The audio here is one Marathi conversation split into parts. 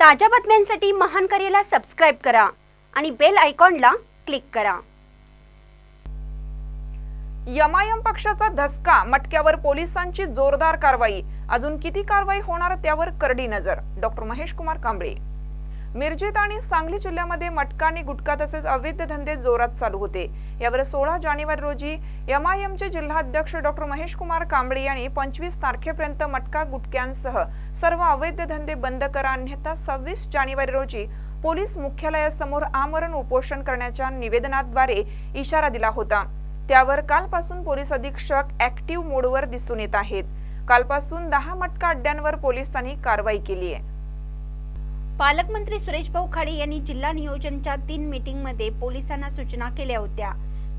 ताज्या बातम्यांसाठी महान करेला सबस्क्राईब करा आणि बेल आयकॉनला क्लिक करा. यमायम पक्षाचा धसका मटक्यावर पोलिसांची जोरदार कारवाई. अजून किती कारवाई होणार त्यावर करडी नजर. डॉक्टर महेश कुमार कांबळे. मिरजेत आणि सांगली जिल्ह्यामध्ये मटका आणि गुटखा तसेच अवैध धंदे जोरात चालू होते. यावर सोळा जानेवारी रोजी एमआयएमचे जिल्हाध्यक्ष डॉक्टर महेश कुमार कांबळे यांनी पंचवीस तारखेपर्यंत मटका गुटक्यांसह सर्व अवैध धंदे बंद करा अन्यथा सव्वीस जानेवारी रोजी पोलीस मुख्यालयासमोर आमरण उपोषण करण्याच्या निवेदनाद्वारे इशारा दिला होता. त्यावर कालपासून पोलीस अधीक्षक ऍक्टिव्ह मोडवर दिसून येत आहेत. कालपासून दहा मटका अड्ड्यांवर पोलिसांनी कारवाई केली आहे. पालकमंत्री सुरेश भाऊ खाडे यांनी जिल्हा नियोजनच्या तीन मीटिंगमध्ये पोलिसांना सूचना केल्या होत्या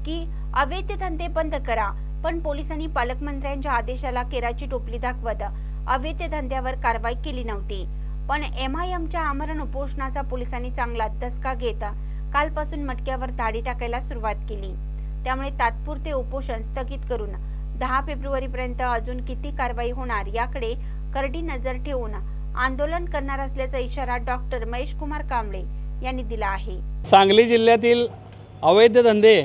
की अवैध धंदे बंद करा पण पोलिसांनी पालकमंत्र्यांच्या आदेशाला केराची टोपली दाखवत अवैध धंद्यावर कारवाई केली नव्हती. पण एम आय एमच्या आमरण उपोषणाचा पोलिसांनी चांगला धसका घेत कालपासून मटक्यावर धाडी टाकायला सुरुवात केली. त्यामुळे तात्पुरते उपोषण स्थगित करून दहा फेब्रुवारी पर्यंत अजून किती कारवाई होणार याकडे करडी नजर ठेवून आंदोलन करणार असल्याचा इशारा डॉक्टर महेश कुमार कांबळे यांनी दिला आहे. सांगली जिल्ह्यातील अवैध धंदे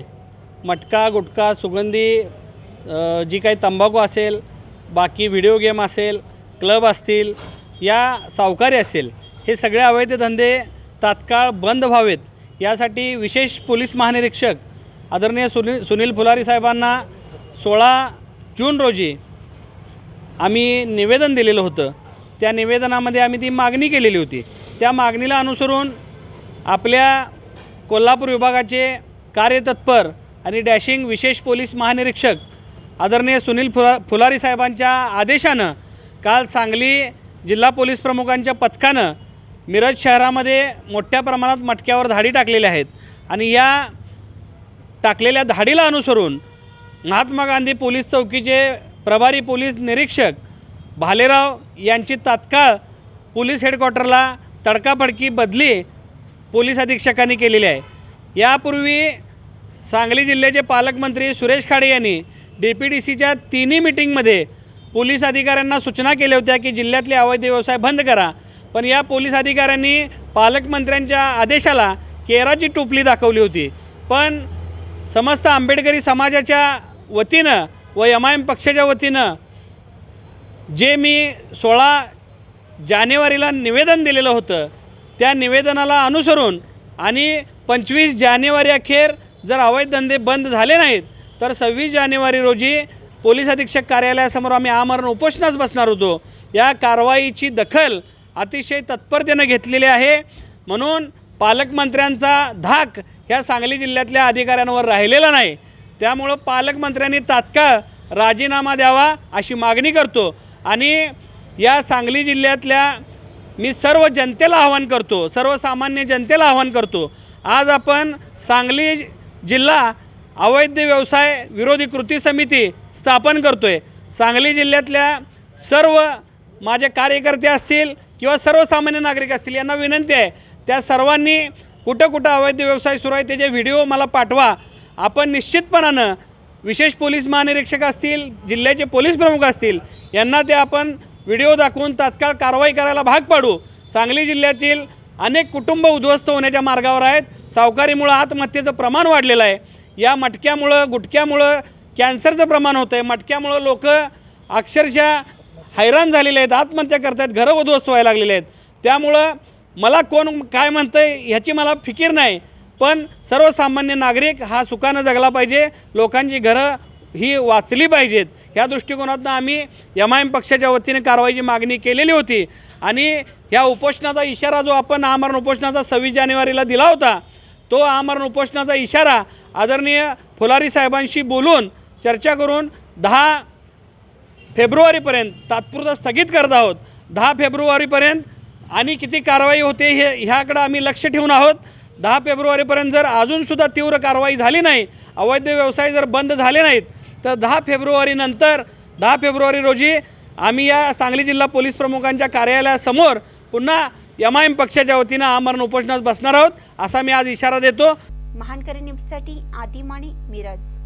मटका गुटखा सुगंधी जी काही तंबाखू असेल बाकी व्हिडिओ गेम असेल क्लब असतील या सावकारी असेल हे सगळे अवैध धंदे तात्काळ बंद व्हावेत. यासाठी विशेष पोलीस महानिरीक्षक आदरणीय सुनील सुनील फुलारी साहेबांना सोळा जून रोजी आम्ही निवेदन दिलेलं होतं. त्या निवेदनामध्ये आम्ही ती मागणी केलेली होती. त्या मागणीला अनुसरून आपल्या कोल्हापूर विभागाचे कार्यतत्पर आणि डॅशिंग विशेष पोलीस महानिरीक्षक आदरणीय सुनील फुला फुलारी साहेबांच्या आदेशानं काल सांगली जिल्हा पोलीस प्रमुखांच्या पथकानं मिरज शहरामध्ये मोठ्या प्रमाणात मटक्यावर धाडी टाकलेल्या आहेत आणि या टाकलेल्या धाडीला अनुसरून महात्मा गांधी पोलीस चौकीचे प्रभारी पोलीस निरीक्षक भालेराव यांची तात्काळ पोलीस हेडक्वार्टरला तडकाफडकी बदली पोलीस अधीक्षकांनी केलेली आहे. यापूर्वी सांगली जिल्ह्याचे पालकमंत्री सुरेश खाडे यांनी डी पी डी सीच्या तिन्ही मिटिंगमध्ये पोलीस अधिकाऱ्यांना सूचना केल्या होत्या की जिल्ह्यातले अवैध व्यवसाय बंद करा. पण या पोलीस अधिकाऱ्यांनी पालकमंत्र्यांच्या आदेशाला केराची टोपली दाखवली होती. पण समस्त आंबेडकरी समाजाच्या वतीनं व एम आय एम पक्षाच्या वतीनं जे मी सोळा जानेवारीला निवेदन दिलेलं होतं त्या निवेदनाला अनुसरून आणि पंचवीस जानेवारी अखेर जर अवैध धंदे बंद झाले नाहीत तर सव्वीस जानेवारी रोजी पोलीस अधीक्षक कार्यालयासमोर आम्ही आमरण उपोषणास बसणार होतो. या कारवाईची दखल अतिशय तत्परतेनं घेतलेली आहे. म्हणून पालकमंत्र्यांचा धाक ह्या सांगली जिल्ह्यातल्या अधिकाऱ्यांवर राहिलेला नाही. त्यामुळं पालकमंत्र्यांनी तात्काळ राजीनामा द्यावा अशी मागणी करतो. आणि या सांगली जिल्ह्यातल्या मी सर्व जनतेला आवाहन करतो सर्वसामान्य जनतेला आवाहन करतो आज आपण सांगली जिल्हा अवैध व्यवसाय विरोधी कृती समिती स्थापन करतो आहे सांगली जिल्ह्यातल्या सर्व माझे कार्यकर्ते असतील किंवा सर्वसामान्य नागरिक असतील यांना विनंती आहे त्या सर्वांनी कुठं कुठं अवैध व्यवसाय सुरू आहे त्याचे व्हिडिओ मला पाठवा. आपण निश्चितपणानं विशेष पोलीस महानिरीक्षक असतील जिल्ह्याचे पोलीस प्रमुख असतील यांना ते आपण व्हिडिओ दाखवून तात्काळ कारवाई करायला भाग पाडू. सांगली जिल्ह्यातील अनेक कुटुंब उद्ध्वस्त होण्याच्या मार्गावर आहेत. सावकारीमुळं आत्महत्येचं प्रमाण वाढलेलं आहे. या मटक्यामुळं गुटक्यामुळं कॅन्सरचं प्रमाण होतं आहे मटक्यामुळं लोक अक्षरशः हैराण झालेले आहेत आत्महत्या करत आहेत घरं उद्ध्वस्त व्हायला लागलेले आहेत. त्यामुळं मला कोण काय म्हणतं आहे ह्याची मला फिकीर नाही. पण सर्वसामान्य नागरिक हा सुखानं जगला पाहिजे लोकांची घरं ही वाचली पाहिजेत. ह्या दृष्टिकोनातून आम्ही एम आय एम पक्षाच्या वतीने कारवाईची मागणी केलेली होती. आणि ह्या उपोषणाचा इशारा जो आपण आमरण उपोषणाचा सव्वीस जानेवारीला दिला होता तो आमरण उपोषणाचा इशारा आदरणीय फुलारी साहेबांशी बोलून चर्चा करून दहा फेब्रुवारीपर्यंत तात्पुरता स्थगित करत आहोत. दहा फेब्रुवारीपर्यंत आणि किती कारवाई होते हे ह्याकडं आम्ही लक्ष ठेवून आहोत. दहा फेब्रुवारीपर्यंत जर अजूनसुद्धा तीव्र कारवाई झाली नाही अवैध व्यवसाय जर बंद झाले नाहीत तर दहा फेब्रुवारीनंतर दहा फेब्रुवारी रोजी आम्ही या सांगली जिल्हा पोलीस प्रमुखांच्या कार्यालयासमोर पुन्हा एम आय एम पक्षाच्या वतीनं आमरण उपोषणास बसणार आहोत असा मी आज इशारा देतो. महानकरी न्यूजसाठी आदिमाणी मिरज.